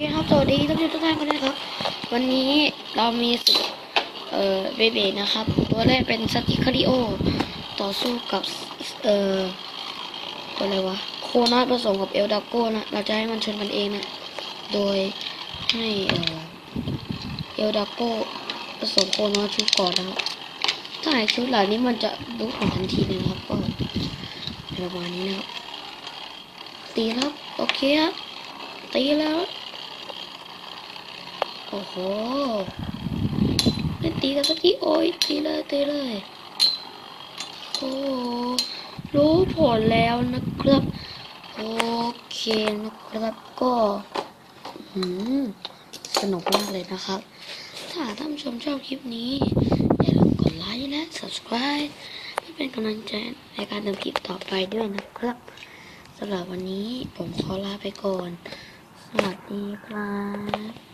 คครับสวันนี้เรามีศึกเอ่อเบเบนะครับ ตัวแรกเป็นสติคาริโอ ต่อสู้กับ เอ่อ ตัวอะไรวะ โคนาผสมกับเอลดาโก้นะ เราจะให้มันชนกันเองนะ โดยให้ เอ่อ เอลดาโก้ผสมโคนาชุดก่อนนะครับ ถ้าหากชุดเหล่านี้มันจะลุกผลทันทีเลยนะครับ ก็ประมาณนี้นะครับ ตีครับ โอเคครับ ตีแล้ว โอ้โหเล่นตีกันสักทีโอ้ยตีเลยตีเลยโอ้รู้ผลแล้วนะครับ โอเคนะครับก็หืมสนุกมากเลยนะครับ ถ้าท่านผู้ชมชอบคลิปนี้อย่าลืมกดไลค์และ subscribe เพื่อเป็นกำลังใจในการทำคลิปต่อไปด้วยนะครับสำหรับวันนี้ผมขอลาไปก่อน สวัสดีครับ